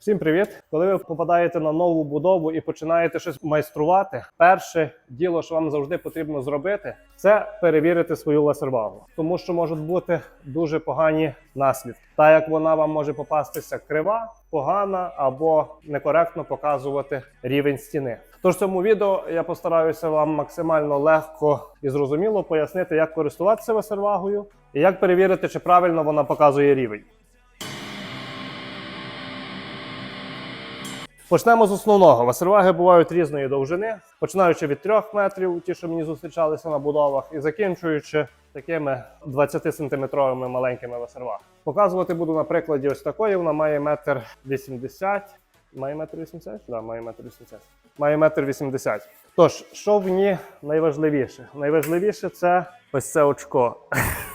Всім привіт! Коли ви попадаєте на нову будову і починаєте щось майструвати, перше діло, що вам завжди потрібно зробити, це перевірити свою ласервагу, тому що можуть бути дуже погані наслідки. Та як вона вам може попастися крива, погана або некоректно показувати рівень стіни. Тож в цьому відео я постараюся вам максимально легко і зрозуміло пояснити, як користуватися васервагою і як перевірити, чи правильно вона показує рівень. Почнемо з основного. Васерваги бувають різної довжини, починаючи від 3 метрів, ті, що мені зустрічалися на будовах, і закінчуючи такими 20-сантиметровими маленькими васервагами. Показувати буду на прикладі ось такої. Вона має метр 80. Має метр 80? Да, має метр 80. Має метр 80. Тож, що в ній найважливіше? Найважливіше це ось це очко.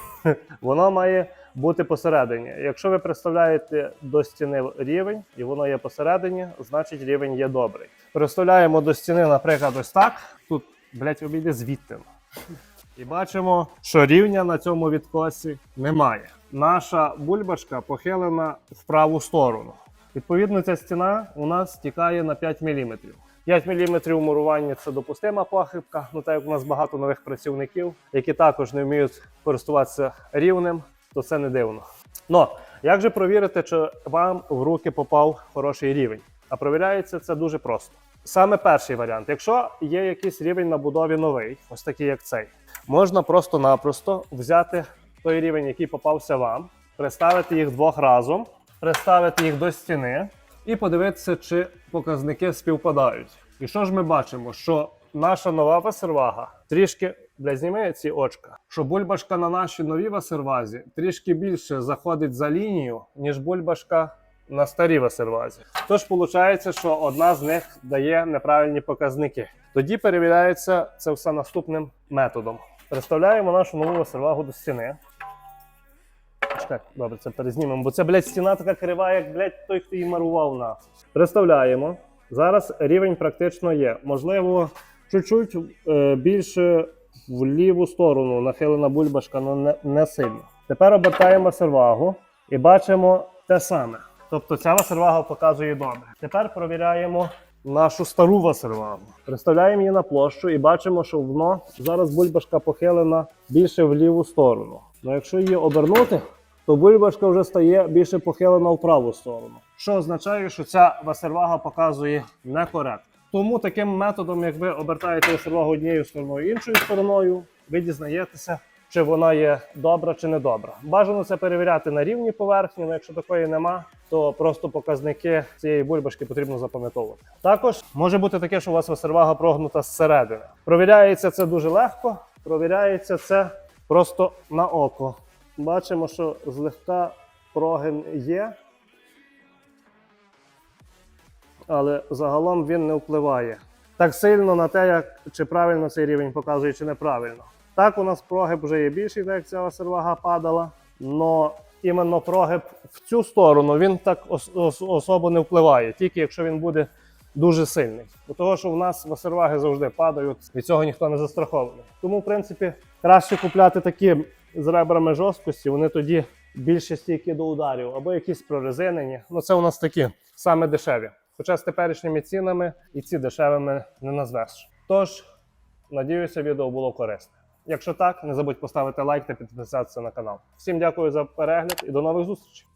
Воно має бути посередині. Якщо ви представляєте до стіни рівень і воно є посередині, значить рівень є добрий. Представляємо до стіни, наприклад, ось так. Тут, блять, обійде звідти. І бачимо, що рівня на цьому відкосі немає. Наша бульбашка похилена в праву сторону. Відповідно, ця стіна у нас стікає на 5 мм. 5 мм мурування це допустима похибка. Ну так як у нас багато нових працівників, які також не вміють користуватися рівнем, то це не дивно. Но як же провірити, чи вам в руки попав хороший рівень? А провіряється це дуже просто. Саме перший варіант, якщо є якийсь рівень на будові новий, ось такий як цей, можна просто-напросто взяти той рівень, який попався вам, приставити їх двох разом, приставити їх до стіни і подивитися, чи показники співпадають. І що ж ми бачимо? Що наша нова васервага трішки бля, зніми очка, що бульбашка на нашій новій васервазі трішки більше заходить за лінію, ніж бульбашка на старій васервазі. Тож виходить, що одна з них дає неправильні показники. Тоді перевіряється це все наступним методом. Представляємо нашу нову васервагу до стіни. Чекай, добре, це перезнімемо, бо це, блядь, стіна така крива, як, блядь, той, хто її марував на. Представляємо. Зараз рівень практично є. Можливо, чуть-чуть е, більше в ліву сторону нахилена бульбашка, але не, не сильно. Тепер обертаємо сервагу і бачимо те саме. Тобто ця васервага показує добре. Тепер провіряємо нашу стару васервагу. Представляємо її на площу і бачимо, що воно зараз бульбашка похилена більше в ліву сторону. Ну якщо її обернути, то бульбашка вже стає більше похилена в праву сторону. Що означає, що ця васервага показує некоректно. Тому таким методом, як ви обертаєте васервагу однією стороною іншою стороною, ви дізнаєтеся, чи вона є добра чи не добра. Бажано це перевіряти на рівні поверхні, але якщо такої нема, то просто показники цієї бульбашки потрібно запам'ятовувати. Також може бути таке, що у вас васервага прогнута зсередини. Провіряється це дуже легко, провіряється це просто на око. Бачимо, що злегка прогин є, але загалом він не впливає так сильно на те, як чи правильно цей рівень показує, чи неправильно. Так, у нас прогиб вже є більший, так як ця сервага падала. Но іменно прогиб в цю сторону він так ос- ос- особо не впливає, тільки якщо він буде дуже сильний. Бо того, що в нас васерваги завжди падають, від цього ніхто не застрахований. Тому, в принципі, краще купляти такі з ребрами жорсткості, вони тоді більше стійкі до ударів, або якісь прорезинені. Ну це у нас такі саме дешеві. Хоча з теперішніми цінами і ці дешевими не назвеш. Тож, надіюся, відео було корисне. Якщо так, не забудь поставити лайк та підписатися на канал. Всім дякую за перегляд і до нових зустрічей!